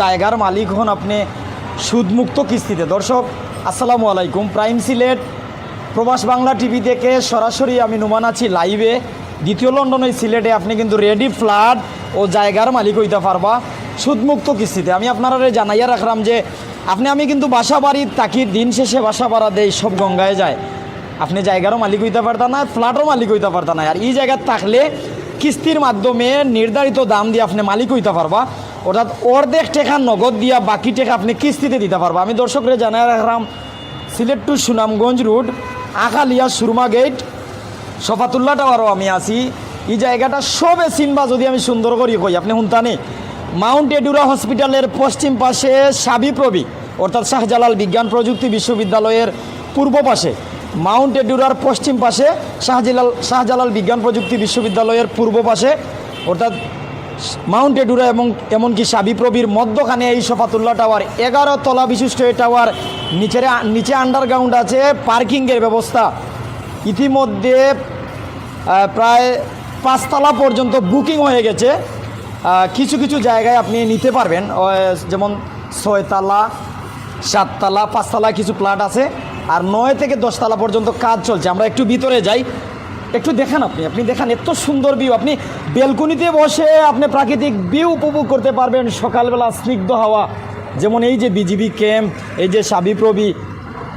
জায়গার মালিক হন আপনি সুদমুক্ত কিস্তিতে। দর্শক, আসসালামু আলাইকুম। প্রাইম সিলেট, প্রবাস বাংলা টিভি থেকে সরাসরি আমি নুমান আছি লাইভে। দ্বিতীয় লন্ডনের সিলেটে আপনি কিন্তু রেডি ফ্ল্যাট ও জায়গার মালিক হইতে পারবা সুদমুক্ত কিস্তিতে। আমি আপনারা জানাইয়া রাখলাম যে, আপনি, আমি কিন্তু বাসা বাড়ির তাকি দিন শেষে বাসা ভাড়া দেই, সব গঙ্গায় যায়। আপনি জায়গারও মালিক হইতে পারতা না ফ্ল্যাটও মালিক হইতে পারতা না। আর এই জায়গায় থাকলে কিস্তির মাধ্যমে নির্ধারিত দাম দিয়ে আপনি মালিক হইতে পারবা। অর্থাৎ অর্ধেক টেকা নগদ দিয়া বাকি টেকা আপনি কিস্তিতে দিতে পারবা। আমি দর্শকরা জানাই রাখলাম, Sylhet to Sunamganj route Akhalia Surma gate Safatullah টাওয়ারও আমি আছি। এই জায়গাটা সবে চিনবা যদি আমি সুন্দর করি কই, আপনি শুনতানে? মাউন্ট এডুরা হসপিটালের পশ্চিম পাশে সাবিপ্রবি অর্থাৎ শাহজালাল বিজ্ঞান প্রযুক্তি বিশ্ববিদ্যালয়ের পূর্ব পাশে। মাউন্ট এডুরার পশ্চিম পাশে শাহজালাল শাহজালাল বিজ্ঞান প্রযুক্তি বিশ্ববিদ্যালয়ের পূর্ব পাশে, অর্থাৎ মাউন্ট এডুরা এবং এমনকি সাবিপ্রবির মধ্যখানে এই সফাতুল্লাহ টাওয়ার, এগারো তলা বিশিষ্ট এই টাওয়ার, নিচের নিচে আন্ডারগ্রাউন্ড আছে, পার্কিংয়ের ব্যবস্থা। ইতিমধ্যে প্রায় পাঁচতলা পর্যন্ত বুকিং হয়ে গেছে। কিছু কিছু জায়গায় আপনি নিতে পারবেন যেমন ছয়তলা, সাততলা পাঁচতলা কিছু প্লাট আছে, আর নয় থেকে দশতলা পর্যন্ত কাজ চলছে। আমরা একটু ভিতরে যাই। একটু দেখান আপনি আপনি দেখান, এত সুন্দর ভিউ আপনি বেলকুনিতে বসে আপনি প্রাকৃতিক ভিউ উপভোগ করতে পারবেন সকালবেলা স্নিগ্ধ হাওয়া, যেমন এই যে বিজিবি ক্যাম্প এই যে সাবিপ্রবি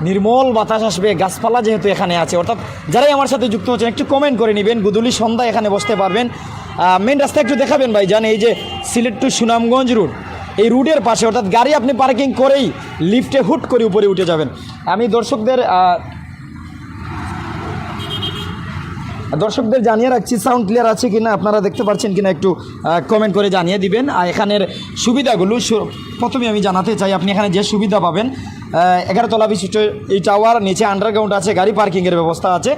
নির্মল বাতাস আসবে, গাছপালা যেহেতু এখানে আছে। অর্থাৎ যারাই আমার সাথে যুক্ত হচ্ছেন একটু কমেন্ট করে নেবেন, গুদুলি সন্ধ্যা এখানে বসতে পারবেন। মেন রাস্তা একটু দেখাবেন ভাই জান এই যে সিলেট টু সুনামগঞ্জ রুট এই রুটের পাশে, অর্থাৎ গাড়ি আপনি পার্কিং করেই লিফটে হুট করে উপরে উঠে যাবেন। আমি দর্শকদের দর্শকদের জানিয়ে রাখছি সাউন্ড ক্লিয়ার আছে কিনা, আপনারা দেখতে পাচ্ছেন কিনা একটু কমেন্ট করে জানিয়ে দিবেন। আর এখানের সুবিধাগুলো প্রথমে আমি জানাতে চাই, আপনি এখানে যে সুবিধা পাবেন এগারোতলা বিশিষ্ট এই টাওয়ার নিচে আন্ডারগ্রাউন্ড আছে, গাড়ি পার্কিংয়ের ব্যবস্থা আছে।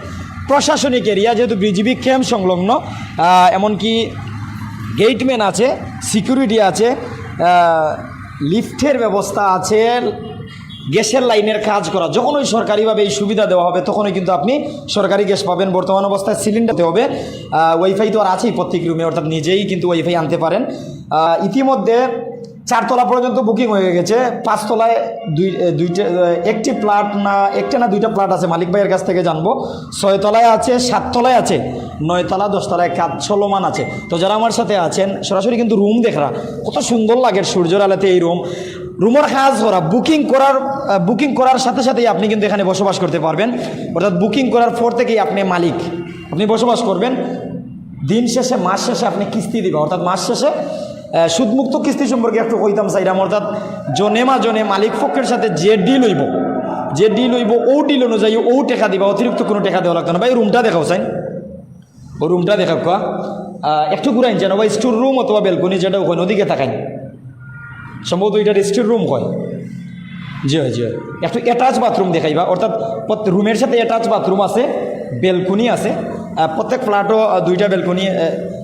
প্রশাসনিক এরিয়া যেহেতু বিজিবি ক্যাম্প সংলগ্ন এমনকি গেটম্যান আছে সিকিউরিটি আছে লিফটের ব্যবস্থা আছে গ্যাসের লাইনের কাজ করা, যখনই সরকারিভাবে এই সুবিধা দেওয়া হবে, তখনই কিন্তু আপনি সরকারি গ্যাস পাবেন। বর্তমান অবস্থায় সিলিন্ডারতে হবে। ওয়াইফাই তো আর আছেই প্রত্যেক রুমে অর্থাৎ নিজেই কিন্তু ওয়াইফাই আনতে পারেন। ইতিমধ্যে চারতলা পর্যন্ত বুকিং হয়ে গেছে। পাঁচতলায় দুই দুইটা একটি প্লাট না, একটা না দুইটা প্লাট আছে। মালিক ভাইয়ের কাছ থেকে জানব। ছয়তলায় আছে, সাততলায় আছে, নয়তলা, দশতলায় কাজ চলমান আছে। তো যারা আমার সাথে আছেন, সরাসরি কিন্তু রুম দেখরা। কত সুন্দর লাগে সূর্যের আলোতে এই রুম রুমের কাজ করা বুকিং করার বুকিং করার সাথে সাথেই আপনি কিন্তু এখানে বসবাস করতে পারবেন। অর্থাৎ বুকিং করার পর থেকেই আপনি মালিক। আপনি বসবাস করবেন। দিন শেষে, মাস শেষে আপনি কিস্তি দিবেন। অর্থাৎ মাস শেষে সুদমুক্ত কিস্তি সম্পর্কে একটু কইতাম চাইলাম অর্থাৎ জনে মা জনে মালিক পক্ষের সাথে যে ডিল হইব, যে ডিল হইব, ও ডিল অনুযায়ী ও টেকা দিবা। অতিরিক্ত কোনো টেকা দেওয়া লাগতো না। ভাই রুমটা দেখাও চাই। ও রুমটা দেখা কোয়া। একটু ঘুরাইন যেন বা স্টোর রুম অথবা বেলকনি যেটা ওখানে ওদিকে থাকাই সম্ভবত এটা স্টোর রুম হয়। জি হয় জি হয়। একটু অ্যাটাচ বাথরুম দেখাইবা। অর্থাৎ রুমের সাথে অ্যাটাচ বাথরুম আছে বেলকনি আছে। প্রত্যেক ফ্ল্যাটও দুইটা বেলকনি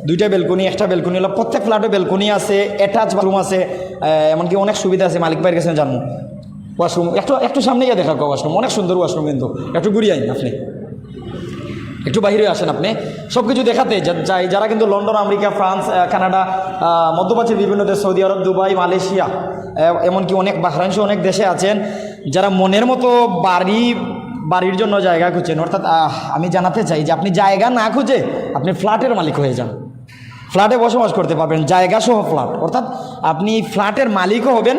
দুইটা বেলকনি একটা বেলকনি হলো প্রত্যেক ফ্ল্যাটও বেলকনি আছে অ্যাটাচ বাথরুম আছে। এমনকি অনেক সুবিধা আছে, মালিক ভাইয়ের কাছে জানব। ওয়াশরুম একটু একটু সামনে গিয়ে দেখা ওয়াশরুম অনেক সুন্দর ওয়াশরুম কিন্তু। একটু ঘুরিয়ে আইন আপনি। একটু বাইরে আসেন আপনি। সব কিছু দেখাতে যাই, যারা কিন্তু লন্ডন, আমেরিকা, ফ্রান্স কানাডা মধ্যপ্রাচ্যের বিভিন্ন দেশ, সৌদি আরব, দুবাই, মালয়েশিয়া এমনকি অনেক সহ অনেক দেশে আছেন, যারা মনের মতো বাড়ি, বাড়ির জন্য জায়গা খুঁজছেন। অর্থাৎ আমি জানাতে চাই যে আপনি জায়গা না খুঁজে আপনি ফ্ল্যাটের মালিক হয়ে যান। ফ্ল্যাটে বসবাস করতে পারবেন জায়গা সহ ফ্ল্যাট। অর্থাৎ, আপনি ফ্ল্যাটের মালিকও হবেন,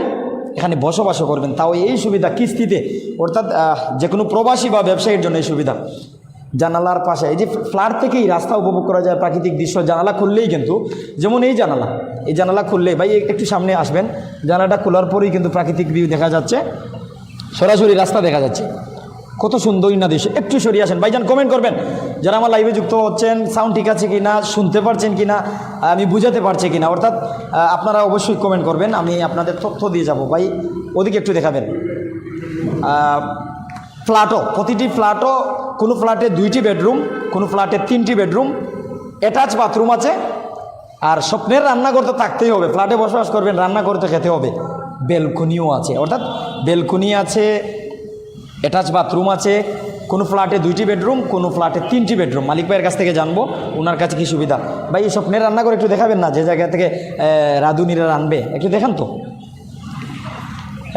এখানে বসবাসও করবেন। তাও এই সুবিধা কিস্তিতে। অর্থাৎ যে কোনো প্রবাসী বা ব্যবসায়ীর জন্য এই সুবিধা। জানালার পাশে। এই যে ফ্ল্যাট থেকেই রাস্তা উপভোগ করা যায় প্রাকৃতিক দৃশ্য, জানালা খুললেই কিন্তু, যেমন এই জানালা এই জানালা খুললে ভাই একটু সামনে আসবেন, জানালাটা খোলার পরেই কিন্তু প্রাকৃতিক ভিউ দেখা যাচ্ছে, সরাসরি রাস্তা দেখা যাচ্ছে। কত সুন্দর না দৃশ্য। একটু সরিয়ে আসেন। ভাইজান কমেন্ট করবেন, যারা আমার লাইভে যুক্ত হচ্ছেন সাউন্ড ঠিক আছে কি না শুনতে পারছেন কি না আমি বুঝাতে পারছি কি না অর্থাৎ আপনারা অবশ্যই কমেন্ট করবেন, আমি আপনাদের তথ্য দিয়ে যাব। ভাই, ওদিকে একটু দেখাবেন। ফ্ল্যাটও, প্রতিটি ফ্ল্যাটও কোনো ফ্ল্যাটে দুইটি বেডরুম, কোনো ফ্ল্যাটে তিনটি বেডরুম, অ্যাটাচ বাথরুম আছে। আর স্বপ্নের রান্নাঘর তো থাকতেই হবে, ফ্ল্যাটে বসবাস করবেন, রান্না করতে খেতে হবে। বেলকনিও আছে, অর্থাৎ বেলকনি আছে, অ্যাটাচ বাথরুম আছে, কোনো ফ্ল্যাটে দুইটি বেডরুম, কোনো ফ্ল্যাটে তিনটি বেডরুম। মালিক ভাইয়ের কাছ থেকে জানব, ওনার কাছে কী সুবিধা? ভাই, এই স্বপ্নের রান্নাঘর একটু দেখাবেন না, যে জায়গা থেকে রাঁধুনিরা রানবে একটু দেখান তো।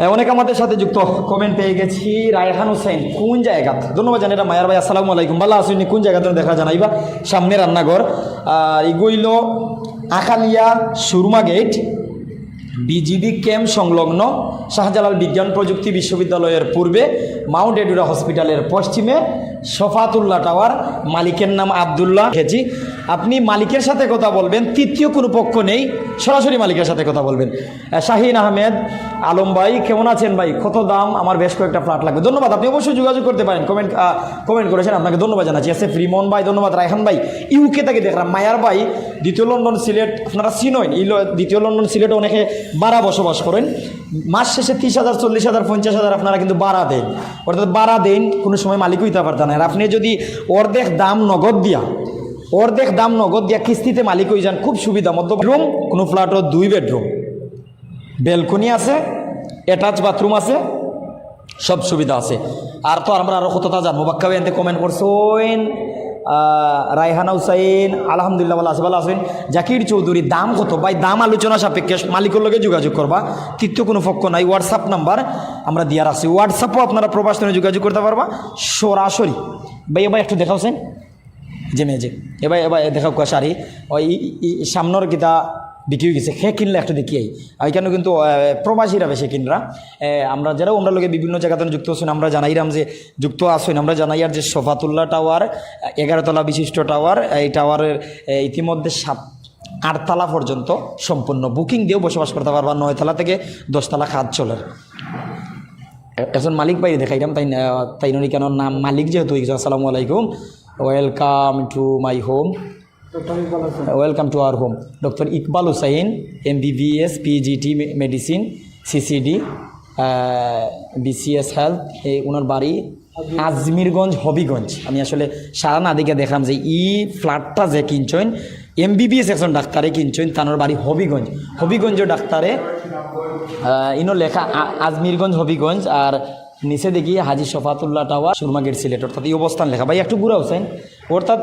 অনেক আমাদের সাথে যুক্ত কমেন্ট পেয়ে গেছি। রায়হান হোসেন, কোন জায়গা? ধন্যবাদ জানি এটা মায়ার ভাই, আসসালামু আলাইকুম। ভালো আসুন কোন জায়গা তুমি দেখা জানাইবা? সামনে রান্নাঘর। আর এগুইল Akhalia Surma gate BGB camp সংলগ্ন শাহজালাল বিজ্ঞান প্রযুক্তি বিশ্ববিদ্যালয়ের পূর্বে মাউন্ট এডুরা হসপিটালের পশ্চিমে সফাতুল্লাহ টাওয়ার, মালিকের নাম আবদুল্লাহ খেছি আপনি মালিকের সাথে কথা বলবেন, তৃতীয় কোনো পক্ষ নেই, সরাসরি মালিকের সাথে কথা বলবেন। শাহিন আহমেদ, আলম ভাই, কেমন আছেন ভাই? কত দাম? আমার বেশ কয়েকটা ফ্ল্যাট লাগবে। ধন্যবাদ, আপনি অবশ্যই যোগাযোগ করতে পারেন। কমেন্ট কমেন্ট করেছেন, আপনাকে ধন্যবাদ জানাচ্ছি। এস এফ রিমন ভাই, ধন্যবাদ। রায়হান ভাই, ইউকে থেকে দেখলাম। মায়ার ভাই, দ্বিতীয় লন্ডন সিলেট, আপনারা ল- দ্বিতীয় লন্ডন সিলেট অনেকে বাড়া বসবাস করেন। মাস শেষে তিরিশ হাজার, চল্লিশ হাজার, পঞ্চাশ হাজার আপনারা কিন্তু বাড়া দেন। অর্থাৎ বাড়া দেন কোনো সময় মালিক হইতে পারতেন আর আপনি যদি অর্ধেক দাম নগদ দিয়া, অর্ধেক দাম নগদ দিয়া কিস্তিতে মালিক হয়ে যান, খুব সুবিধা। মধ্য রুম কোনো ফ্ল্যাটও দুই বেডরুম বেলকনি আছে অ্যাটাচ বাথরুম আছে, সব সুবিধা আছে। আর তো আমরা আরও কতটা জানব? এনতে কমেন্ট করছেন। রায়হানা হুসাইন, আলহামদুলিল্লাহ আল্লাহ ভালো আছেন। জাকির চৌধুরী, দাম কত? ভাই, দাম আলোচনা সাপেক্ষে মালিকের লগে যোগাযোগ করবা। তৃতীয় কোনো পক্ষ নাই হোয়াটসঅ্যাপ নাম্বার আমরা দিয়ার আছি। হোয়াটসঅ্যাপও আপনারা প্রবাসনে যোগাযোগ করতে পারবা। সরাসরি। ভাই এবার একটু দেখাওছেন মেয়ে যে এবার এবার দেখাও শাড়ি ওই সামনের কিতা বিক্রি হয়ে গেছে, সে কিনলে একটা দেখি আই ওইখানে কিন্তু প্রবাসীরা বেশি কিনরা। আমরা যারাও আমরা লোকে বিভিন্ন জায়গাতে যুক্ত আছেন আমরা জানাইলাম যে যুক্ত আসুন আমরা জানাই আর যে সফাতুল্লাহ টাওয়ার, এগারোতলা বিশিষ্ট টাওয়ার, এই টাওয়ারের ইতিমধ্যে সাত, আটতলা পর্যন্ত সম্পূর্ণ। বুকিং দিয়েও বসবাস করতে পারবা, নয়তলা থেকে দশতলা খাত চলে। একজন মালিক ভাই দেখাইলাম তাই তাই কেন নাম মালিক যেহেতু, আসসালামু আলাইকুম, welcome to my home. Welcome to our home doctor Iqbal Hussain M BBS PGT medicine CCD BCS health এই ওনার বাড়ি আজমিরগঞ্জ, হবিগঞ্জ। আমি আসলে সারা না দিকে দেখলাম যে ই ফ্ল্যাটটা যে কিনছেন এম বিবিএস একজন ডাক্তারে কিনছেন, তানোর বাড়ি হবিগঞ্জ। হবিগঞ্জ ডাক্তারে ইনো লেখা আজমিরগঞ্জ, হবিগঞ্জ, আর নিচে দেখি হাজি শফাতুল্লাহ টাওয়ার, সুরমা গেট সিলেট, অর্থাৎ এই অবস্থান লেখা। ভাই, একটু ঘুরা হোসেন অর্থাৎ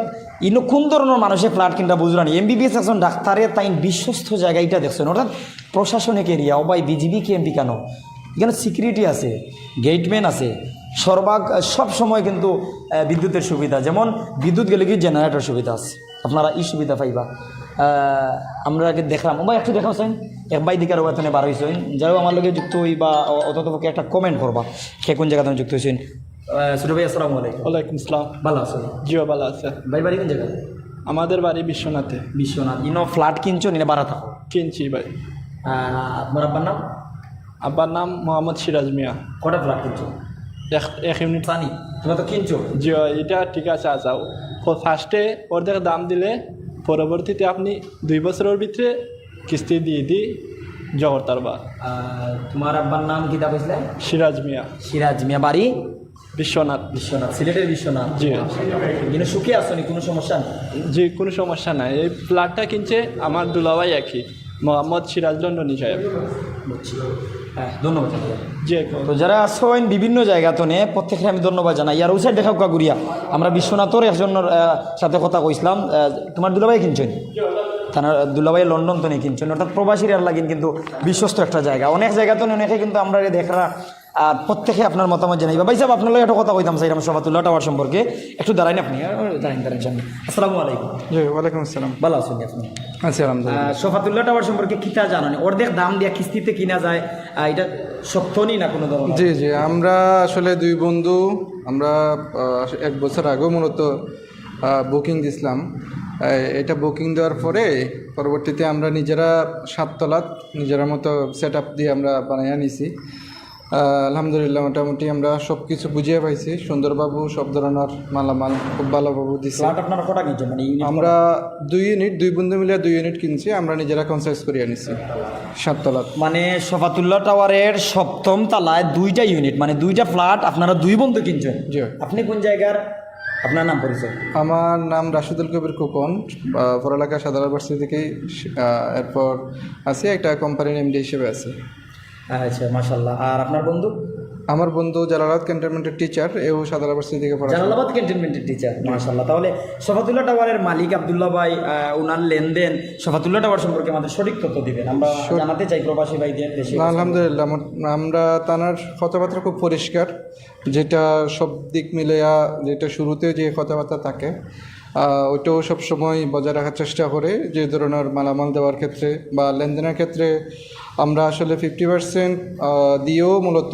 ইনো কোন ধরনের মানুষের ফ্ল্যাট কিনটা বুঝলানি এমবিবিএস একজন ডাক্তারে তাই বিশ্বস্ত জায়গাটা দেখছেন। অর্থাৎ প্রশাসনিক এরিয়া ভাই বিজিবি কে এমপি কেন? এখানে সিকিউরিটি আছে গেটম্যান আছে। সর্বাগ, সব সময় কিন্তু বিদ্যুতের সুবিধা। যেমন বিদ্যুৎ গেলে কি জেনারেটর সুবিধা আছে? আপনারা এই সুবিধা পাইবা। আমরা আগে দেখলাম। ও ভাই একটু দেখাচ্ছেন এক বাই দিকে আরও এখানে বার হয়েছেন যাও আমার লগে যুক্ত হই বা অত পক্ষে একটা কমেন্ট করবা সে কোন জায়গাতে যুক্ত হয়েছেন ছোটো ভাই আসসালামু আলাইকুম। ওয়ালাইকুম আসসালাম ভালো আছেন? জিও ভালো আছে। ভাই বাড়ি কোন জায়গা আমাদের বাড়ি বিশ্বনাথে। বিশ্বনাথ। ইনো ফ্ল্যাট কিনছো নিনে বাড়া থাকো কিনছি ভাই। আপনার আব্বার নাম? আব্বার নাম মোহাম্মদ সিরাজ মিয়া। কটা ফ্ল্যাট কিনছো? এক এক ইউনিট। জানি। তোমরা তো কিনছো। জিও এটা ঠিক আছে আসাও ফার্স্টে অর্ধেক দাম দিলে পরবর্তীতে আপনি দুই বছরের ভিতরে কিস্তি দিয়ে দিই জগতার বা। আহ, তোমার আব্বার নাম কি দা কইছিলে? সিরাজ মিয়া। সিরাজ মিয়া বাড়ি? বিশ্বনাথ। বিশ্বনাথ সিলেটের বিশ্বনাথ। জি। কিন্তু সুখে আসছো নি? কোনো সমস্যা নেই? যে কোনো সমস্যা নাই। এই ফ্ল্যাটটা কিনছে আমার দুলাভাই একই মোহাম্মদ সিরাজ লন্ডনী সাহেব। বুঝছি। হ্যাঁ ধন্যবাদ তো যারা আসেন বিভিন্ন জায়গা তো নে প্রত্যেকের আমি ধন্যবাদ জানাই। আর ওই দেখা কা গুড়িয়া আমরা বিশ্বনাথর একজনের সাথে কথা কইছিলাম তোমার দুলাভাই কিনছেন? থানার দুলাভাই লন্ডন তো নিয়ে কিনছেন। অর্থাৎ প্রবাসীর আর লাগিন কিন্তু বিশ্বস্ত একটা জায়গা। অনেক জায়গা তো অনেকে কিন্তু আমরা দেখা আর প্রত্যেকে আপনার মতামত জানাইবা। ভাই সাহেব আপনার একটা কথা কইতাম সাইরাম সফাতুল্লাহ টাওয়ার সম্পর্কে। একটু দাঁড়াইন আপনি দাঁড়াইন দাঁড়াইন সামনে আসসালামু আলাইকুম। জি ওয়ালাইকুম আসসালাম। ভালো আছেন আপনি? আছি আলহামদুলিল্লাহ। সফাতুল্লাহ টাওয়ার সম্পর্কে কিতা জানেন? অর্ধেক দাম দিয়া কিস্তিতে কিনা যায় এটা সত্য নি কোনো ধরনের? জি জি আমরা আসলে দুই বন্ধু আমরা এক বছর আগেও মূলত বুকিং দিছিলাম। এটা বুকিং দেওয়ার পরে পরবর্তীতে আমরা নিজেরা সাততলাত নিজেরা মতো সেট আপ দিয়ে আমরা বানাইয়া নিছি। আলহামদুলিল্লাহ মোটামুটি আমরা সব কিছু বুঝিয়ে পাইছি। সুন্দরবাবু সব ধরনের মালামাল খুব ভালোবাবু দিছে। ফ্ল্যাট আপনারা কটা কিনছেন? মানে আমরা দুই ইউনিট দুই বন্ধু মিলে দুই ইউনিট কিনছি। আমরা নিজেরা কনসাইজ করিয়ে নিছি। সাততলা। মানে সফাতুল্লাহ টাওয়ারের সপ্তম তলায় দুইটা ইউনিট মানে দুইটা ফ্ল্যাট আপনারা দুই বন্ধু কিনছেন? জি। আপনি কোন জায়গার? আপনার নাম পরিচয়। আমার নাম রাশিদুল কবির খোকন পড়ালেখা সাধারণ ইউনিভার্সিটি থেকেই এরপর আছি একটা কোম্পানির এমডি হিসেবে আছে। আচ্ছা মাশাল্লাহ আর আপনার বন্ধু? আমার বন্ধু জালালাত ক্যান্টনমেন্টের টিচার এও সাদার ভার্সিটি থেকে পড়া জালালাবাদ ক্যান্টনমেন্টের টিচার মাশাল্লাহ তাহলে শফাতুল্লাহ টাওয়ারের মালিক আবদুল্লাহ ভাই ওনার লেনদেন শফাতুল্লাহ টাওয়ার সম্পর্কে আমাদের সঠিক তথ্য দিবেন। আমরা জানাতে চাই প্রবাসী ভাইদের দেশে। আলহামদুলিল্লাহ আমরা তানার কথাবার্তা খুব পরিষ্কার যেটা সব দিক মিলেয়া যেটা শুরুতে যে কথাবার্তা থাকে ওইটাও সবসময় বজায় রাখার চেষ্টা করে যে ধরনের মালামাল দেওয়ার ক্ষেত্রে বা লেনদেনের ক্ষেত্রে আমরা আসলে ফিফটি পার্সেন্ট দিয়েও মূলত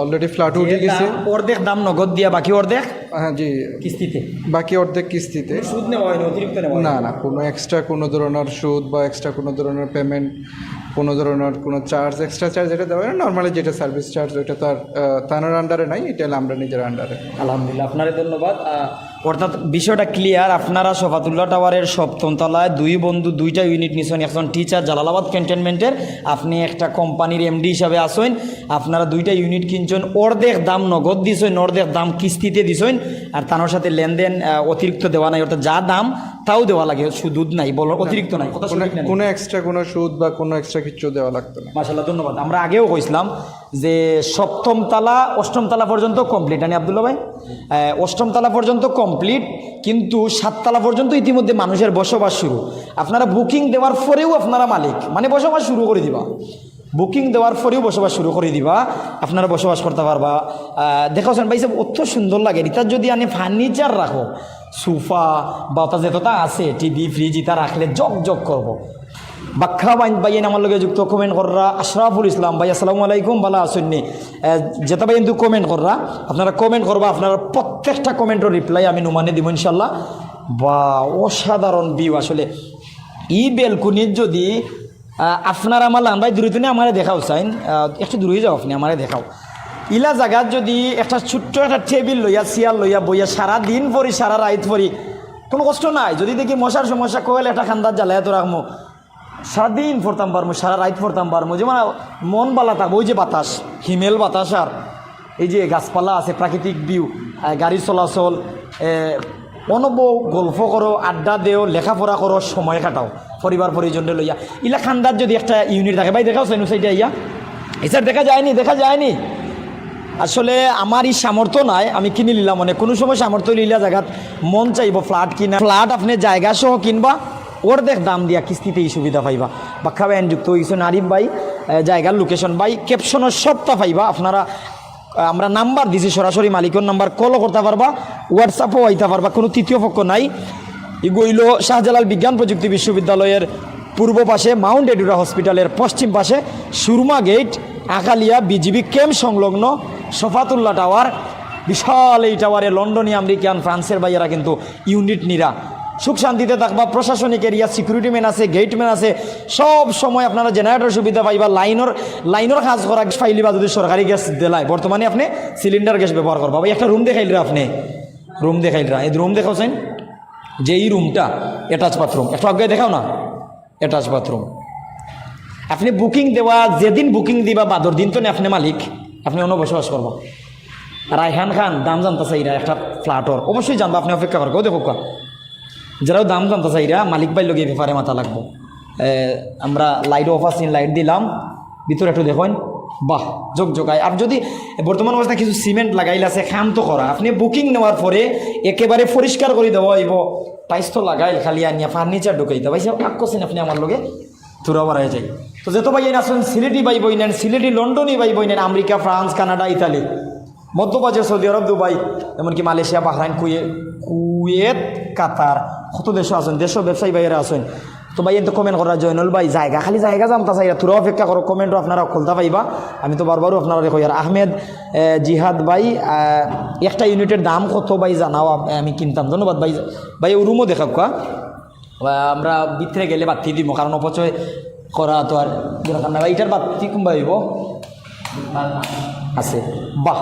অলরেডি ফ্ল্যাট উঠে গেছে। অর্ধেক দাম নগদ দিয়া বাকি অর্ধেক হ্যাঁ জি। কিস্তিতে? বাকি অর্ধেক কিস্তিতে। সুদ নেওয়া হয়নি অতিরিক্ত নেওয়া না না কোনো এক্সট্রা কোনো ধরনের সুদ বা এক্সট্রা কোনো ধরনের পেমেন্ট কোনো ধরনের কোনো চার্জ এক্সট্রা চার্জ যেটা দেওয়া হয় নর্মালি যেটা সার্ভিস চার্জ ওইটা তো আর তানার আন্ডারে নাই এটা আমরা নিজের আন্ডারে আলহামদুলিল্লাহ আপনারে ধন্যবাদ। অর্থাৎ বিষয়টা ক্লিয়ার আপনারা সফাতুল্লাহ টাওয়ারের সপ্তম তলায় দুই বন্ধু দুইটা ইউনিট নিছেন। একজন টিচার জালালাবাদ ক্যান্টনমেন্টের আপনি একটা কোম্পানির এমডি হিসাবে আসেন আপনারা দুইটা ইউনিট কিনছেন অর্ধেক দাম নগদ দিছেন অর্ধেক দাম কিস্তিতে দিছেন। আর তার সাথে লেনদেন অতিরিক্ত দেওয়া নাই অর্থাৎ যা দাম তাও দেওয়া লাগে। সুদ নাই বল অতিরিক্ত নাই কোনো কোনো এক্সট্রা কোনো সুদ বা কোনো এক্সট্রা কিছু দেওয়া লাগতো না। মাসাল্লাহ ধন্যবাদ। আমরা আগেও কইছিলাম যে সপ্তম তালা, অষ্টম তালা পর্যন্ত কমপ্লিট আনি আবদুল্লা ভাই? অষ্টম তালা পর্যন্ত কমপ্লিট কিন্তু সাততলা পর্যন্ত ইতিমধ্যে মানুষের বসবাস শুরু। আপনারা বুকিং দেওয়ার পরেও আপনারা মালিক। মানে বসবাস শুরু করে দিবা। বুকিং দেওয়ার পরেও বসবাস শুরু করে দিবা। আপনারা বসবাস করতে পারবা। দেখাচ্ছেন ভাই সব অত সুন্দর লাগে। এটার যদি আনি ফার্নিচার রাখো সোফা বা যেতটা আছে টিভি ফ্রিজ ইটা রাখলে জগ জগ করব। বাক্ষা বাইন বাইন আমার লগে যুক্ত কমেন্ট কররা। আশরাফুল ইসলাম ভাই, আসসালামু আলাইকুম ভালো আসুননি। যেটা ভাই কিন্তু কমেন্ট কররা। আপনারা কমেন্ট করবা, আপনারা প্রত্যেকটা কমেন্টের রিপ্লাই আমি নুমানে দিব ইনশাল্লাহ বা, অসাধারণ ভিউ আসলে। ই বেলকুনির যদি আপনার আমার লাম্বাই দূরে আমারে দেখাও চাইন একটু দূরে যাও আপনি, আমারে দেখাও। ইলা জায়গাত যদি একটা ছোট্ট একটা টেবিল লইয়া চেয়ার লইয়া বইয়া সারা দিন পরি সারা রাইত পরি কোনো কষ্ট নাই। যদি দেখি মশার সমস্যা, কোয়েল একটা খান্দার জ্বালায় তো রাখব সারাদিন পড়তাম পারব সারা রাইত পড়তাম পারব মন বালা থাকব, ওই যে বাতাস, হিমেল বাতাস আর এই যে গাছপালা আছে, প্রাকৃতিক ভিউ গাড়ি চলাচল অনব গল্প করো, আড্ডা দেও, লেখাপড়া করো, সময় কাটাও, পরিবার পরিজনে লইয়া। ইলা খান্দার যদি একটা ইউনিট থাকে, ভাই দেখাও সাইনু সাইডে ইয়া এসার দেখা যায়নি দেখা যায়নি। আসলে আমার এই সামর্থ্য নাই, আমি কিনে নিলাম মানে কোনো সময় সামর্থ্য লিলা জায়গাত মন চাইব, ফ্ল্যাট কিনা, ফ্ল্যাট আপনি জায়গা সহ কিনবা অর্ধেক দাম দিয়া কিস্তিতে এই সুবিধা পাইবা। বাক্ষা ব্যান যুক্ত নারিফ ভাই এ, জায়গার লোকেশন ভাই ক্যাপশনের সবটা পাইবা। আপনারা আমরা নাম্বার দিছি সরাসরি মালিকের নাম্বার কলও করতে পারবা হোয়াটসঅ্যাপও আইতে পারবা কোনো তৃতীয় পক্ষ নাই। এগুইল শাহজালাল বিজ্ঞান প্রযুক্তি বিশ্ববিদ্যালয়ের পূর্ব পাশে মাউন্ট এডুরা হসপিটালের পশ্চিম পাশে Surma gate Akhalia BGB camp সংলগ্ন সফাতুল্লাহ টাওয়ার। বিশাল এই টাওয়ারে লন্ডনী আমেরিকান ফ্রান্সের ভাইয়েরা কিন্তু ইউনিট নিরা। সুখ শান্তিতে থাকবা প্রশাসনিক এরিয়া সিকিউরিটি ম্যান আছে গেট ম্যান আছে, সব সময় আপনারা জেনারেটর সুবিধা পাইবা, লাইনের লাইনের কাজ করা ফাইলি বা যদি সরকারি গ্যাস দেলায়। বর্তমানে আপনি সিলিন্ডার গ্যাস ব্যবহার করবা। একটা রুম দেখাইলরা আপনি। রুম দেখাইলরা এই রুম দেখাওছেন? যে এই রুমটা অ্যাটাচ বাথরুম একটু আগে দেখাও না? অ্যাটাচ বাথরুম আপনি বুকিং দেওয়া, যেদিন বুকিং দিবা, বাদর দিন তো নে আপনি মালিক। আপনি অন্য বসবাস করব। রায়হান খান, দাম জানতে চাইরা একটা ফ্ল্যাটর অবশ্যই জানব, আপনি অপেক্ষা করব দেখো যারাও দাম জানতে চাইরা মালিক বাই লগে ব্যাপারে মাথা লাগবো। আমরা লাইট অফ আসি লাইট দিলাম। ভিতরে একটু দেখুন। বাহ, যোগ যোগায়। আর যদি বর্তমান অবস্থায় কিছু সিমেন্ট লাগাইলে আছে খান্ত করা। আপনি বুকিং নেওয়ার পরে একেবারে পরিষ্কার করে দেওয়া হইব টাইস তো লাগাইল, খালি আনিয়া ফার্নিচার ঢুকাই দেওয়া ভাই আক্কছেন আপনি আমার লগে? তুরা বাড়াই যাই। তো যেত ভাই আসেন সিলেটি বাই বই নেন, সিলেটি লন্ডনই বাই বই নেন, আমেরিকা, ফ্রান্স, কানাডা, ইতালি, মধ্যপ্রাচ্য, সৌদি আরব, দুবাই, এমনকি মালয়েশিয়া, বাহরাইন, কুয়ে, কুয়েত, কাতার। কত দেশ আছেন দেশ ব্যবসায়ী ভাইয়েরা আছেন। তো ভাই তো কমেন্ট করা জয়নুল ভাই। জায়গা, খালি জায়গা জানতা চাই তোরা অপেক্ষা করো কমেন্টও আপনারা খুলতে পাইবা। আমি তো বারবারও আপনারা দেখো আর আহমেদ জিহাদ ভাই একটা ইউনিটের দাম কত ভাই জানাও আমি কিনতাম। ধন্যবাদ ভাই। ভাই ও রুমও দেখা কা আমরা ভিতরে গেলে বাতি দিব কারণ অপচয় করা তো আর দরকার ভাই, এটার বাতি কোনবা হইব? আছে। বাহ।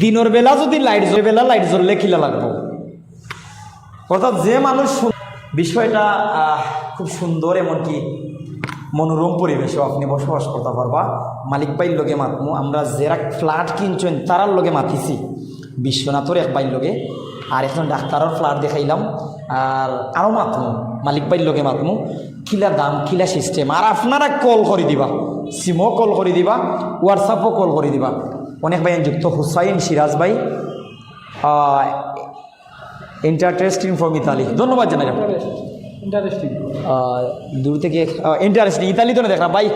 দিনের বেলা যদি লাইট বেলা লাইট জ্বললে খিলা লাগবো। অর্থাৎ যে মানুষ বিষয়টা খুব সুন্দর এমনকি মনোরম পরিবেশেও আপনি বসবাস করতে পারবা। মালিক বাইর লগে মাতমু আমরা যেরা ফ্ল্যাট কিনছেন, তারার লগে মাতিছি। বিশ্বনাথর এক বাইর লগে। আর এখন ডাক্তারের ফ্ল্যাট দেখাইলাম। আর আরও মাতমু, মালিক বাইর লগে মাতমু। কিলা দাম, কিলা সিস্টেম আর আপনারা কল করে দিবা। সিমও কল করে দিবা। হোয়াটসঅ্যাপও কল করে দিবা। অনেক ভাই যুক্ত হুসাইন, সিরাজ ভাই। ইন্টারেস্টিং ফর ইতালি ধন্যবাদ জানাই ইন্টারেস্টিং দূর থেকে ইন্টারেস্টিং ইতালি তো না দেখা ভাই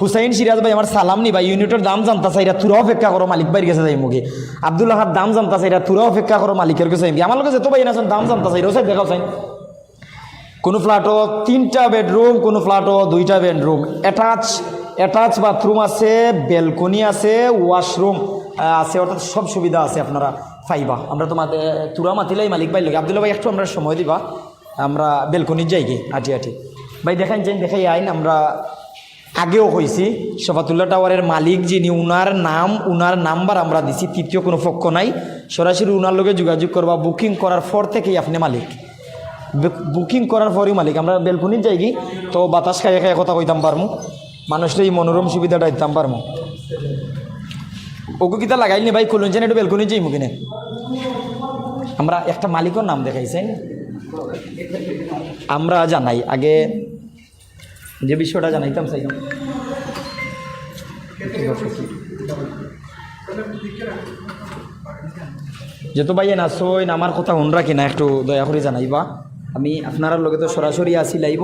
হুসাইন সিরাজ ভাই আমার সালাম নি ভাই ইউনিটের দাম জানতা চাইরা তুরা অপেক্ষা করো মালিক ভাইয়ের কাছে যাই মুখে। আব্দুল্লাহ দাম জানতা চাইরা তুরা অপেক্ষা করো মালিকের কাছে যাই আমার লোক যেত ভাই না দাম জানতা চাই রোসাই দেখাও চাই কোনো ফ্ল্যাটও তিনটা বেডরুম কোনো ফ্ল্যাটও দুইটা বেডরুম অ্যাটাচ অ্যাটাচ বাথরুম আছে বেলকনি আছে ওয়াশরুম আছে অর্থাৎ সব সুবিধা আছে আপনারা। পাইবা আমরা তোমাদের তুরা মাতিলাই মালিক ভাই লোক আবদুল্লা ভাই, একটু আমরা সময় দিবা। আমরা বেলকনির যাই গে আটি আটি। ভাই দেখাই যাই দেখাই আইন। আমরা আগেও হয়েছি শফাতুল্লাহ টাওয়ারের মালিক যিনি, উনার নাম, উনার নাম্বার আমরা দিছি, তৃতীয় কোনো পক্ষ নাই। সরাসরি উনার লোকে যোগাযোগ করবা, বুকিং করার পর থেকেই আপনি মালিক। বুকিং করার পরই মালিক। আমরা বেলকুনির যাই কি তো বাতাস খাইয়ে খাই কথা কইতাম পারমু। মানুষের এই মনোরম সুবিধাটা দিতাম পারমু। ওগু কিতা লাগাইনি ভাই খুলুন যেন একটু বেলকুনি যাই মুখিনে আমরা একটা মালিকের নাম দেখাইছেন। আমরা জানাই, আগে যে বিষয়টা জানাইতাম চাইতাম যেহেতু ভাই নাচইন আমার কথা শুন রাখি না একটু দয়া করে জানাইবা। আমি আপনার লগে তো সরাসরি আসি লাইব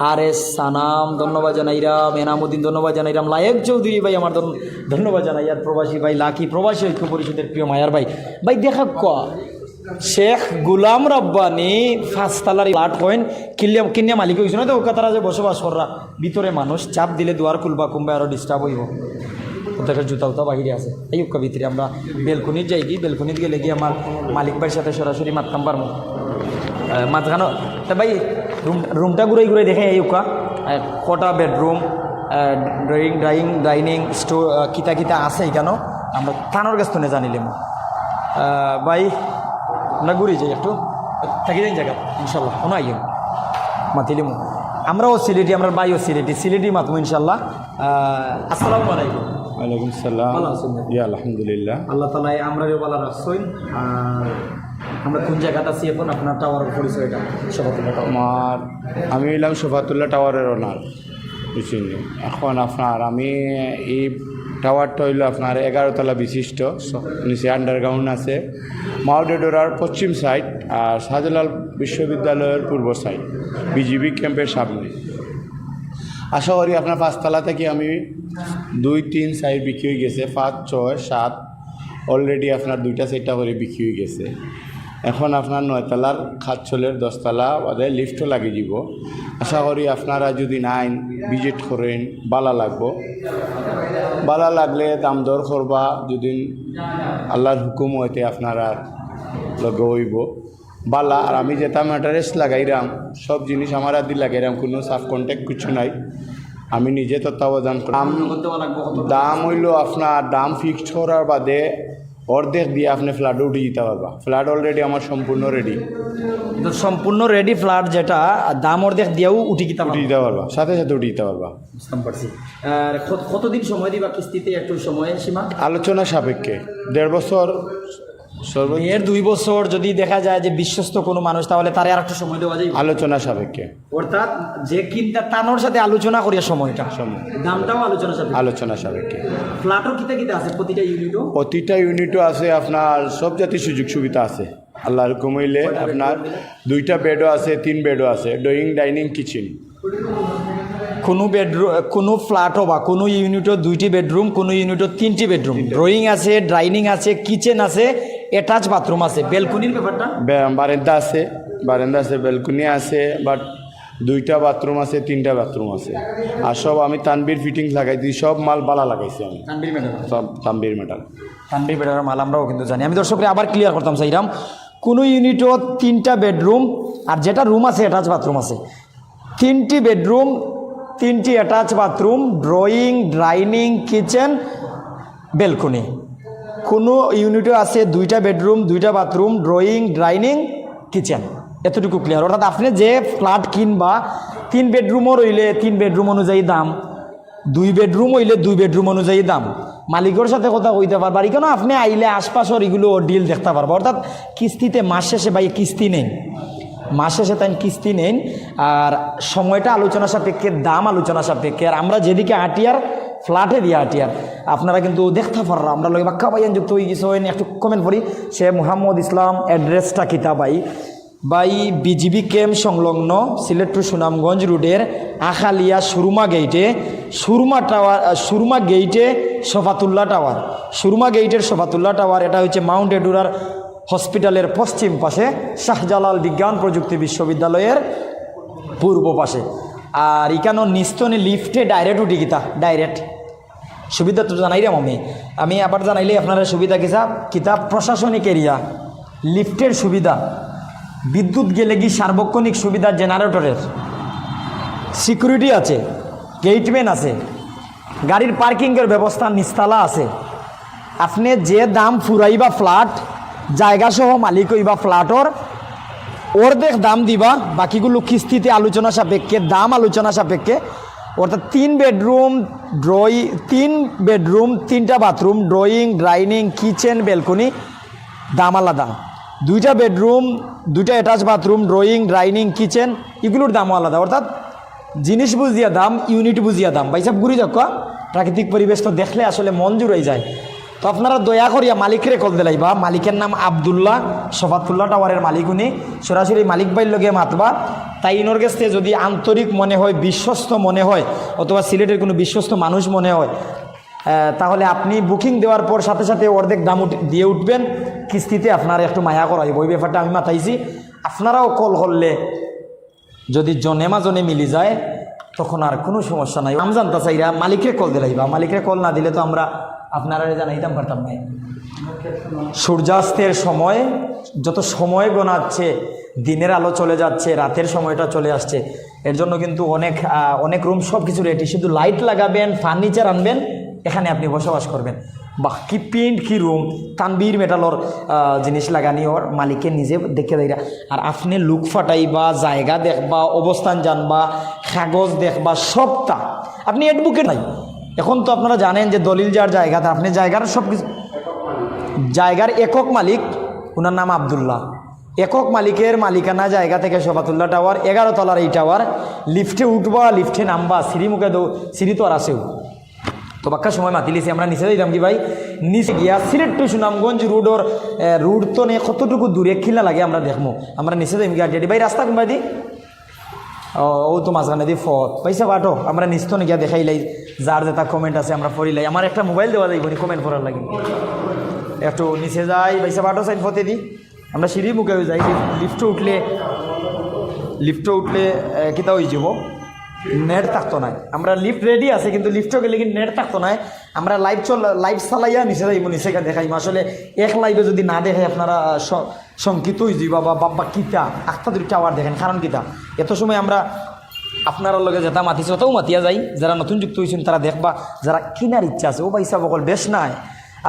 আর এস সানাম, ধন্যবাদ জানাইরাম এনামুদ্দিন ধন্যবাদ জানাইরাম লায়েক চৌধুরী ভাই আমার ধন্য- ধন্যবাদ জানাই আর প্রবাসী ভাই, লাকি প্রবাসী ঐক্য পরিষদের প্রিয় মায়ার ভাই। ভাই, দেখা ক, শেখ গুলাম রব্বানি ফাঁসতালার লাট হইন কিলিয়াম কিনিয়া মালিক হয়েছে না তো? ওকে তারা যে বসবাস করা ভিতরে মানুষ চাপ দিলে দুয়ার খুলবা কুম্বা আরও ডিস্টার্ব হইব। ওদের জুতা উতা বাহিরে আছে। এই উক্কা ভিতরে আমরা বেলকুনির যাই কি বেলকুনির গেলে গিয়ে আমার মালিক ভাইয়ের সাথে সরাসরি মারতাম পারব মাঝখানো তা ভাই রুম রুমটা ঘুরে ঘুরে দেখে এই উক্কা আহ, কটা বেডরুম ড্রয়িং ড্রাইং ডাইনিং স্টো কিতা কিতা আছে কেন আমরা থানোর কাছ থেকে জানিলাম ভাই আমরা ঘুরে যাই একটু। থাকি যাই জায়গা। ইনশাল্লাহ কোনো আইম মাতিলিম আমরাও সিলেটি আমরা বাইও সিলেটি। সিলেটি মাতমু ইনশাল্লাহ। আসসালামু আলাইকুম। ওয়ালাইকুম সালাম। ভালো আছেন? ইয়া আলহামদুলিল্লাহ। আল্লাহ তালা আমরা বলা রাখছই আর আমরা কোন জায়গাতে আছি এখন আপনার টাওয়ার পরিচয়টা আমার, আমি হইলাম শোভাতুল্লাহ টাওয়ারের ওনার বুঝছেন এখন আপনার, আমি এই টাওয়ারটা হইল আপনার এগারোতলা বিশিষ্ট নিচে আন্ডারগ্রাউন্ড আছে। মাউডেডোরার পশ্চিম সাইড আর শাহজালাল বিশ্ববিদ্যালয়ের পূর্ব সাইড বিজিবি ক্যাম্পের সামনে। আশা করি আপনার পাঁচতলা থেকে আমি দুই, তিন সাইড বিক্রি হয়ে গেছে, পাঁচ, ছয়, সাত অলরেডি আপনার দুইটা সাইডটা করে বিক্রি হয়ে গেছে। এখন আপনার নয়তলার খাতছলের দশতলা বাদে লিফটও লাগিয়ে দিব। আশা করি আপনারা যদি নাইন ভিজিট করেন বালা লাগবো। বালা লাগলে দাম দর করবা যদি আল্লাহর হুকুম হইতে আপনারা লগে হইব। বালা আর আমি যেতাম অ্যাড্রেস লাগাইরাম সব জিনিস আমার আদি লাগাইরাম কোনো সাফ কন্ট্যাক্ট কিছু নাই। আমি নিজে তত্ত্বাবধান করি। দাম দাম হইল আপনার দাম ফিক্সড করার বাদে অর্ধেক দিয়ে আপনি ফ্ল্যাট উঠে দিতে পারবা। ফ্ল্যাট অলরেডি আমার সম্পূর্ণ রেডি তো সম্পূর্ণ রেডি ফ্ল্যাট যেটা দাম অর্ধেক দিয়েও উঠে দিতে উঠে দিতে পারবা সাথে সাথে উঠে দিতে পারবা। বুঝতাম পারছি। আর কত- কতদিন সময় দিবা কিস্তিতে একটু সময় সীমা? আলোচনা সাপেক্ষে। দেড় বছর এর দুই বছর যদি দেখা যায় যে বিশ্বস্ত কোনো মানুষ তাহলে তার আর একটু সময় দেওয়া যায়। আলোচনা সাপেক্ষে। অর্থাৎ যে কিনটা তানোর সাথে আলোচনা করিয়া সময়টা। সময়। দামটাও আলোচনা সাথে আলোচনা সাপেক্ষে। ফ্ল্যাটও কিতা কিতা আছে? প্রতিটা ইউনিটও? প্রতিটা ইউনিটও আছে আপনার সব জাতির সুযোগ সুবিধা আছে। আল্লাহর কমাইলে আপনার দুইটা বেডও আছে তিন বেডও আছে ড্রয়িং ডাইনিং কিচেন। কোনো বেডরুম কোনো ফ্ল্যাটও বা কোনো ইউনিটও দুইটি বেডরুম কোনো ইউনিটও তিনটি বেডরুম। ড্রয়িং আছে ডাইনিং আছে কিচেন আছে অ্যাটাচ বাথরুম আছে বেলকুনির ব্যাপারটা? বারেন্দা আছে বারেন্দা আছে বেলকুনি আছে বাট দুইটা বাথরুম আছে তিনটা বাথরুম আছে। আর সব আমি তানবির ফিটিং লাগাই দিই সব মাল বালা লাগাইছি আমি। তানবির ম্যাডাম সব তানবির মেটাল তানবির বেডার মাল আমরাও কিন্তু জানি। আমি দর্শকরে আবার ক্লিয়ার করতাম চাইরাম কোনো ইউনিটও তিনটা বেডরুম আর যেটা রুম আছে অ্যাটাচ বাথরুম আছে। তিনটি বেডরুম তিনটি attach bathroom drawing dining kitchen balcony কোনো ইউনিটে আছে দুইটা বেডরুম, দুইটা বাথরুম, ড্রয়িং, ডাইনিং, কিচেন। এতটুকু ক্লিয়ার অর্থাৎ আপনি যে ফ্ল্যাট কিনবা, তিন বেডরুমও রইলে তিন বেডরুম অনুযায়ী দাম। দুই বেডরুম হইলে দুই বেডরুম অনুযায়ী দাম। মালিকের সাথে কথা কইতে পারবা। আর কেন আপনি আইলে আশপাশের এগুলো ডিল দেখতে পারবা। অর্থাৎ কিস্তিতে মাস শেষে ভাই কিস্তি নেই মাস শেষে তাই কিস্তি নেন। আর সময়টা আলোচনা সাপেক্ষে, দাম আলোচনা সাপেক্ষে। আর আমরা যেদিকে আটিয়ার ফ্ল্যাটে দিয়ে আটিয়ার আপনারা কিন্তু দেখতে পাররা, আমরা লোক বাক্কা পাইয়েন যুক্ত হয়ে গেছে। একটু কমেন্ট করি সে মোহাম্মদ ইসলাম অ্যাড্রেসটা কিতাবাই বাই বিজিবি ক্যাম্প সংলগ্ন সিলেট টু সুনামগঞ্জ রোডের আখালিয়া সুরমা গেইটে সুরমা টাওয়ার সুরমা গেইটে শফাতুল্লাহ টাওয়ার সুরমা গেইটের শফাতুল্লাহ টাওয়ার এটা হচ্ছে মাউন্ট এডুরার হসপিটালের পশ্চিম পাশে শাহজালাল বিজ্ঞান প্রযুক্তি বিশ্ববিদ্যালয়ের পূর্ব পাশে। আর ইকানো নিস্তনে লিফটে ডাইরেক্ট উঠি গীতা ডাইরেক্ট সুবিধা তো জানাই রে আমি আমি আবার জানাইলে আপনারা সুবিধা কিতাব কিতাব প্রশাসনিক এরিয়া, লিফটের সুবিধা। বিদ্যুৎ গেলে কি সার্বক্ষণিক সুবিধা জেনারেটরের? সিকিউরিটি আছে গেটম্যান আছে, গাড়ির পার্কিংয়ের ব্যবস্থা নিস্তালা আছে। আপনি যে দাম ফুরাইবা ফ্ল্যাট জায়গাসহ মালিক হইবা ফ্ল্যাটর অর্ধেক দাম দিবা, বাকিগুলো কিস্তিতে আলোচনা সাপেক্ষে, দাম আলোচনা সাপেক্ষে। অর্থাৎ তিন বেডরুম ড্রয়িং তিন বেডরুম তিনটা bathroom drawing dining kitchen balcony দাম আলাদা। দুইটা বেডরুম দুইটা attach bathroom drawing dining kitchen এগুলোর দামও আলাদা। অর্থাৎ জিনিস বুঝিয়া দাম ইউনিট বুঝিয়া দাম। ভাই সাহেব, ঘুরি যাক প্রাকৃতিক পরিবেশ তো দেখলে আসলে মন জুড়ে যায়। তো আপনারা দয়া করিয়া মালিকরে কল দিলাইবা। মালিকের নাম আবদুল্লাহ সফাতুল্লাহ টাওয়ারের মালিক উনি। সরাসরি মালিক বাইর লগে মাতবা। তাই ইনোর কাছে যদি আন্তরিক মনে হয়, বিশ্বস্ত মনে হয়, অথবা সিলেটের কোনো বিশ্বস্ত মানুষ মনে হয় তাহলে আপনি বুকিং দেওয়ার পর সাথে সাথে অর্ধেক দাম দিয়ে উঠবেন। কিস্তিতে আপনারা একটু মায়া করা করাইব। ওই ব্যাপারটা আমি মাথাইছি। আপনারাও কল করলে যদি জনে মাজনে মিলি যায় তখন আর কোনো সমস্যা নাই। আমি জানতে চাইরা মালিকরে কল দিলাইবা মালিকরে কল না দিলে তো আমরা আপনারা জানাইতাম পারতাম না। সূর্যাস্তের সময় যত সময় গোনাচ্ছে, দিনের আলো চলে যাচ্ছে, রাতের সময়টা চলে আসছে, এর জন্য কিন্তু অনেক অনেক রুম সব কিছু রেডি শুধু লাইট লাগাবেন ফার্নিচার আনবেন, এখানে আপনি বসবাস করবেন। বাহ, কি প্রিন্ট, কি রুম তানবীর মেটালর জিনিস লাগানি ওর মালিকে নিজে দেখে দেয় আর আপনি লুক ফাটাইবা, জায়গা দেখবা, অবস্থান জানবা, কাগজ দেখবা, সবটা। আপনি অ্যাডভোকেট নাই। এখন তো আপনারা জানেন যে দলিল যার জায়গাতে আপনি জায়গার সব কিছু জায়গার একক মালিক ওনার নাম আবদুল্লাহ। একক মালিকের মালিকানা জায়গা থেকে শোভাতুল্লাহ টাওয়ার, এগারো তলার এই টাওয়ার, লিফটে উঠবা, লিফটে নামবা, সিঁড়ি মুখে দৌ সিঁড়ি তো আর আসেও তো বাক্কা সময় মাতিলিছি আমরা নিচে যাইতাম কি ভাই? নিচে গিয়া সিলেট টু সুনামগঞ্জ রোডর রুট তো নিয়ে কতটুকু দূরে খিলা লাগে আমরা দেখব আমরা নিচে যাইম গিয়া ভাই, রাস্তা কোনবা দি? ও তো মাঝখানে দি ফত। পয়সা বাটো আমরা নিচ নিস্ত গিয়া দেখাইলাই যার যেটা কমেন্ট আছে আমরা পড়িলাই আমার একটা মোবাইল দেওয়া যাইব কমেন্ট করার লাগে। একটু নিচে যাই, পয়সা বাটো সাইড ফতে দি। আমরা সিঁড়ি মুখে যাই লিফটে উঠলে লিফটে উঠলে কিতা হয়ে যাব নেট থাকতো না আমরা লিফট রেডি আছে, কিন্তু লিফটে গেলে কিন্তু নেট থাকতো না আমরা লাইভ চল লাইভ চালাইয়া নিচে যাইব, নিচে দেখাইম আসলে এক লাইভে যদি না দেখে আপনারা শঙ্কিত হয়ে যাইবা, বা বাবা কিতা? আখতা দুই টাওয়ার দেখেন, কারণ কিতা? এত সময় আমরা আপনারা লগে যেটা মাতিছে, ওটাও মাতিয়া যাই। যারা নতুন যুক্ত হয়েছেন তারা দেখবা, যারা কিনার ইচ্ছা আছে, ও বা পয়সা বকল বেশ নাই।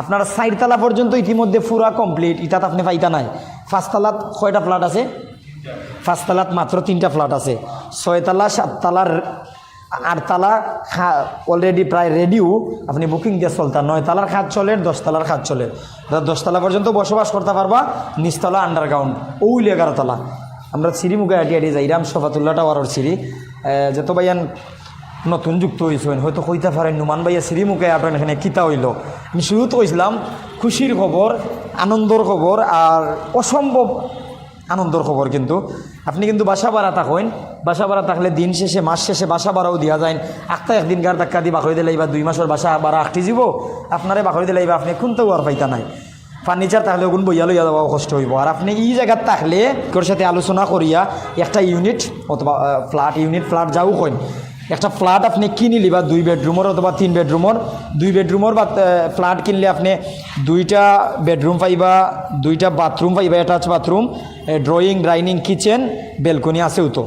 আপনারা সাইডতলা পর্যন্ত ইতিমধ্যে পুরা কমপ্লিট ইটাত আপনি পাইতা নাই। পাঁচতলাত কয়টা ফ্ল্যাট আছে? পাঁচতলাত মাত্র তিনটা ফ্ল্যাট আছে। ছয়তলা, সাততলার আটতলা অলরেডি প্রায় রেডিও আপনি বুকিং দিয়ে চলতেন নয়তলার খাত চলে, দশতলার খাত চলে। দশতলা পর্যন্ত বসবাস করতে পারবা, নিচতলা আন্ডারগ্রাউন্ড ওইল এগারোতলা। আমরা সিঁড়ি মুখে আটি আটি যাই। রাম সফাতুল্লাহ টাওয়ারের সিঁড়ি যত ভাইয়ান নতুন যুক্ত হয়েছেন হয়তো কইতে পারেন, নুমান ভাইয়া সিঁড়ি মুখে আপনার এখানে কিতা হইল। আমি শুরুতে কইছিলাম, খুশির খবর, আনন্দর খবর, আর অসম্ভব আনন্দর খবর কিন্তু। আপনি কিন্তু বাসা ভাড়া থাকেন। বাসা ভাড়া থাকলে দিন শেষে, মাস শেষে বাসা ভাড়াও দিয়া যায়। আখটা একদিন গার ধাক্কা দিয়ে বাকরি দিলে দুই মাসের বাসা ভাড়া আখটি যাব। আপনারে বাকরি দিলে বা আপনি কোনটাও আর পাইতা নাই। ফার্নিচার থাকলে ওগুন বইয়া লইয়া যাওয়া কষ্ট হইব। আর আপনি এই জায়গার থাকলে তোর সাথে আলোচনা করিয়া একটা ইউনিট অথবা ফ্ল্যাট, ইউনিট, ফ্ল্যাট যাও কইন। একটা ফ্ল্যাট আপনি কিনি লিবা দুই বেডরুমের অথবা তিন বেডরুমের দুই বেডরুমের বা ফ্ল্যাট কিনলে আপনি দুইটা বেডরুম পাইবা, দুইটা বাথরুম পাইবা attach bathroom drawing dining kitchen balcony আছেও তো।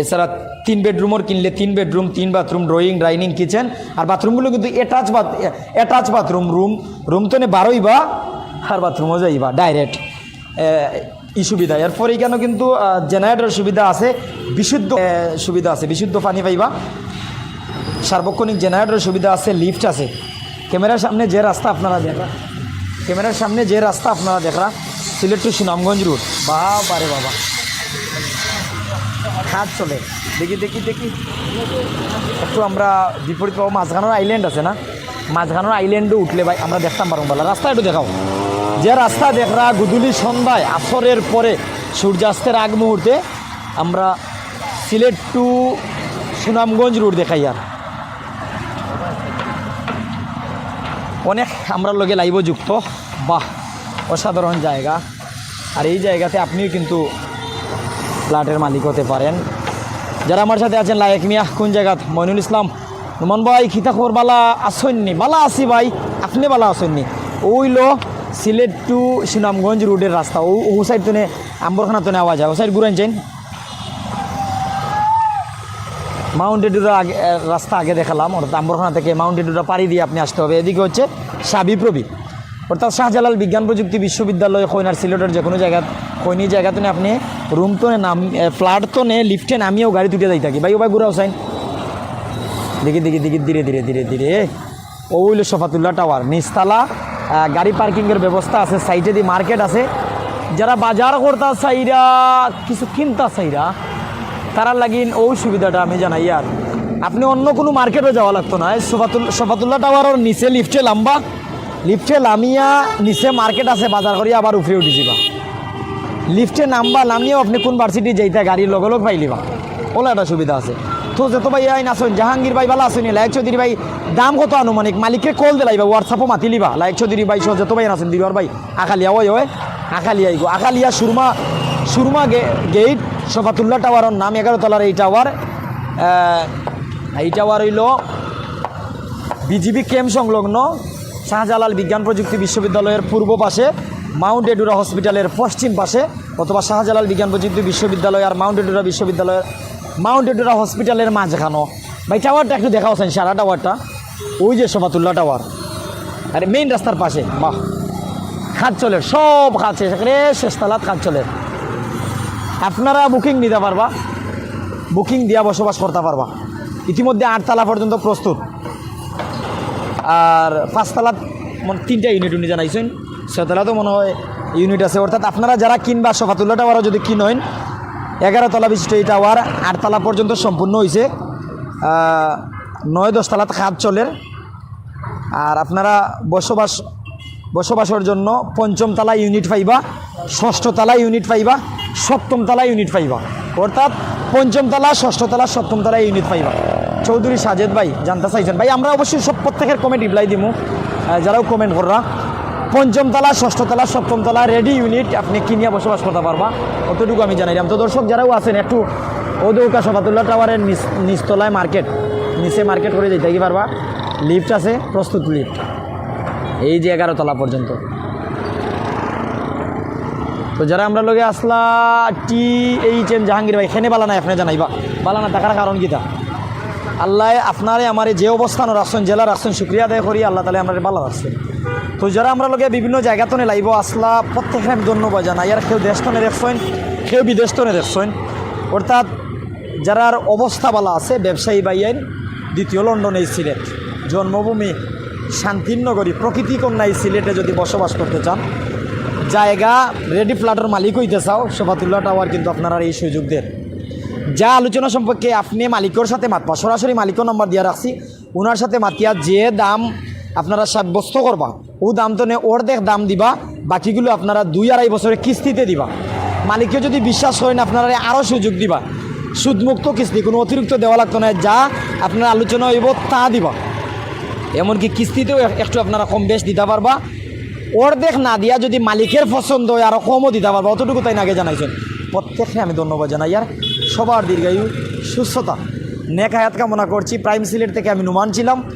এছাড়া তিন বেডরুমের কিনলে তিন বেডরুম তিন বাথরুম ড্রয়িং ডাইনিং কিচেন আর বাথরুমগুলো কিন্তু attach bath attach bathroom room room তো নে বারোইবা, আর বাথরুমও যাইবা ডাইরেক্ট ই সুবিধা। এরপরে কেন কিন্তু জেনারেটর সুবিধা আছে, বিশুদ্ধ সুবিধা আছে, বিশুদ্ধ পানি পাইবা। সার্বক্ষণিক জেনারেটর সুবিধা আছে লিফট আছে। ক্যামেরার সামনে যে রাস্তা আপনারা দেখা ক্যামেরার সামনে যে রাস্তা আপনারা দেখা সিলেট টু সুনামগঞ্জ রুট বাবা রে বাবা। খাদ চলে। দেখি দেখি দেখি। একটু আমরা বিপরীত পাবো, মাঝখানোর আইল্যান্ড আছে না? মাঝখানোর আইল্যান্ডও উঠলে ভাই, আমরা দেখতাম বলা রাস্তা একটু দেখাও। যে রাস্তা দেখরা গুদুলি সন্ধ্যায় আসরের পরে সূর্যাস্তের আগ মুহূর্তে আমরা সিলেট টু সুনামগঞ্জ রোড দেখাই আর। অনেক আমরা লগে লাইভ যুক্ত। বাহ, অসাধারণ জায়গা। আর এই জায়গাতে আপনিও কিন্তু ফ্ল্যাটের মালিক হতে পারেন। যারা আমার সাথে আছেন, লায়ক মিয়া, কোন জায়গাত মইনুল ইসলাম, নুমান ভাই খিতা খবর বালা আসেননি। বালা আছি ভাই, আপনি বালা আসেননি। ওইলো সিলেট টু সুনামগঞ্জ রোডের রাস্তা। ও ও সাইড তো আম্বরখানা তো নেওয়া যায়। ও সাইড ঘুরেন যাইন। মাউন্ট এডুরা আগে রাস্তা আগে দেখালাম। অর্থাৎ আম্বরখানা থেকে মাউন্ট এডুরা পাড়ি দিয়ে আপনি আসতে হবে। এদিকে হচ্ছে সাবি প্রবি অর্থাৎ শাহজালাল বিজ্ঞান প্রযুক্তি বিশ্ববিদ্যালয় খৈনার সিলেটের যে কোনো জায়গা খৈনি জায়গাতে আপনি রুম তো নাম ফ্ল্যাট তো নে লিফটে নামিয়েও গাড়ি তুটে যাই থাকি। ভাই ও ভাই ঘুরাও সাইন দেখি দেখি দেখি ধীরে ধীরে ধীরে ধীরে। ও হইল সফাতুল্লাহ টাওয়ার নিচতলা আহ, গাড়ি পার্কিংয়ের ব্যবস্থা আছে, সাইডে দিয়ে মার্কেট আছে। যারা বাজার করতা চাইরা কিছু কিনতা চাইরা তারা লাগিন ওই সুবিধাটা আমি জানাই আর। আপনি অন্য কোনো মার্কেটে যাওয়া লাগতো না। সোফাতুল সফাতুল সফাতুল্লাহ টাওয়ারের নিচে লিফটে লাম্বা। লিফটে লামিয়া, নিচে মার্কেট আছে, বাজার করিয়া আবার উফরে উঠি যাবা লিফটে নামবা নামিয়েও আপনি কোন ভার্সিটি যাইতে, গাড়ির লগে লগ পাইলিবা। ওলা একটা সুবিধা আছে। তো যত ভাই আইন আসুন জাহাঙ্গীর ভাই ভালো আসুন লাইক চৌধুরী ভাই, দাম কত আনুমানিক? মালিককে কল দিলাইবা হোয়াটসঅ্যাপও মাতিলিবা লাইক চৌধুরী ভাই, সহ যত ভাই আসেন দিবার ভাই আকালিয়া ওই ওই আকালিয়া গো আকালিয়া সুরমা সুরমা গেট সফাতুল্লাহ টাওয়ারের নাম, এগারো তলার এই টাওয়ার এই টাওয়ার হইল বিজিবি ক্যাম্প সংলগ্ন শাহজালাল বিজ্ঞান প্রযুক্তি বিশ্ববিদ্যালয়ের পূর্ব পাশে, মাউন্ট এডুরা হসপিটালের পশ্চিম পাশে, অথবা শাহজালাল বিজ্ঞান প্রযুক্তি বিশ্ববিদ্যালয় আর মাউন্ট এডুরা বিশ্ববিদ্যালয়ের মাউন্ট এডুরা হসপিটালের মাঝখানো। ভাই টাওয়ারটা একটু দেখা হচ্ছেন সারা টাওয়ারটা ওই যে সফাতুল্লাহ টাওয়ার আরে মেইন রাস্তার পাশে, বাহ। খাদ চলে, সব খাদ শেষ, একেবারে শেষতলাত খাদ চলে। আপনারা বুকিং নিতে পারবা। বুকিং দিয়া বসবাস করতে পারবা। ইতিমধ্যে আটতলা পর্যন্ত প্রস্তুত। আর পাঁচতলাত মানে তিনটা ইউনিট উনি জানাইছেন। ছয়তলা মনে হয় ইউনিট আছে। অর্থাৎ আপনারা যারা কিনবা সফাতুল্লা টাওয়ারও যদি কিনেন এগারো তলা বিশিষ্ট এই টাওয়ার আটতলা পর্যন্ত সম্পূর্ণ হয়েছে নয় দশতলাত খাদ চলের আর আপনারা বসবাস, বসবাসের জন্য পঞ্চম তলা ইউনিট পাইবা, ষষ্ঠ তলা ইউনিট পাইবা, সপ্তম তলা ইউনিট পাইবা। অর্থাৎ পঞ্চম তলা, ষষ্ঠ তলা, সপ্তম তলা ইউনিট পাইবা। চৌধুরী সাজেদ ভাই, জানতে চাইছেন। ভাই, আমরা অবশ্যই সব প্রত্যেকের কমেন্ট রিপ্লাই দিব যারাও কমেন্ট কররা। পঞ্চম তলা, ষষ্ঠ তলা, সপ্তম তলা রেডি ইউনিট আপনি কিনিয়া বসবাস করতে পারবা? অতটুকু আমি জানাইলাম তো দর্শক, যারাও আছেন, একটু ওদৌকা সফাতুল্লাহ টাওয়ারের নিচ নিচতলায় মার্কেট নিচে মার্কেট করে যেতে কি পারবা? লিফট আছে, প্রস্তুত লিফট এই যে এগারো তলা পর্যন্ত। তো যারা আমরা লগে আসলা, টি এইচ এম জাহাঙ্গীর ভাই এখানে বালা নাই, আপনি জানাইবা। বালা না থাকার কারণ কিতা? আল্লাহ আপনারে আমার যে অবস্থান রাখছেন, জেলা রাখছেন, শুক্রিয়া আদায় করি, আল্লাহ তালে আমার বালা রাখছেন। তো যারা আমরা লগে বিভিন্ন জায়গা তো লাইব আসলা প্রত্যেকের আমি ধন্যবাদ জানাই আর কেউ দেশ তনে দেখছেন কেউ বিদেশ তনে দেখছেন অর্থাৎ যারার অবস্থা বালা আছে, ব্যবসায়ী বাইয়ের দ্বিতীয় লন্ডন এই সিলেট। জন্মভূমি শান্তির নগরী প্রকৃতি কন্যা এই সিলেটে যদি বসবাস করতে চান, জায়গা রেডি ফ্ল্যাটের মালিক হইতে চাও, শোভাতুল্লাহ টাওয়ার কিন্তু আপনারা এই সুযোগ দেন। যা আলোচনা সম্পর্কে আপনি মালিকের সাথে মাতবা, সরাসরি মালিকের নম্বর দিয়ে রাখছি। ওনার সাথে মাতিয়া যে দাম আপনারা সাব্যস্ত করবা ও দাম তো নেই অর্ধেক দাম দিবা, বাকিগুলো আপনারা দুই আড়াই বছরের কিস্তিতে দিবা। মালিককে যদি বিশ্বাস করেন, আপনারা আরও সুযোগ দিবা। সুদমুক্ত কিস্তি, কোনো অতিরিক্ত দেওয়া লাগতো না, যা আপনার আলোচনা হইব তা দিবা। এমনকি কিস্তিতেও এক- একটু আপনারা কম বেশ দিতে পারবা। অর্ধেক না দিয়া যদি মালিকের পছন্দ হয় আরও কমও দিতে পারবা। অতটুকু তাই আগে জানাইছেন। প্রত্যেককে আমি ধন্যবাদ জানাই। আর সবার দীর্ঘায়ু, সুস্থতা। নেক হায়াত কামনা করছি। প্রাইম সিলেট থেকে আমি নুমান ছিলাম।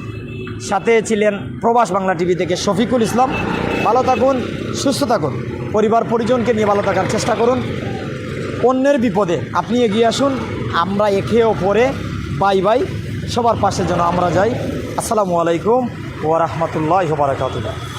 সাথে ছিলেন প্রবাস বাংলা টিভি থেকে শফিকুল ইসলাম। ভালো থাকুন, সুস্থ থাকুন। পরিবার, পরিজনকে নিয়ে ভালো থাকার চেষ্টা করুন। অন্যের বিপদে আপনি এগিয়ে আসুন। আমরা একে ওপরে বাই বাই। সবার পাশে যেন আমরা যাই। আসসালামু আলাইকুম ওয়া বারাকাতুহু।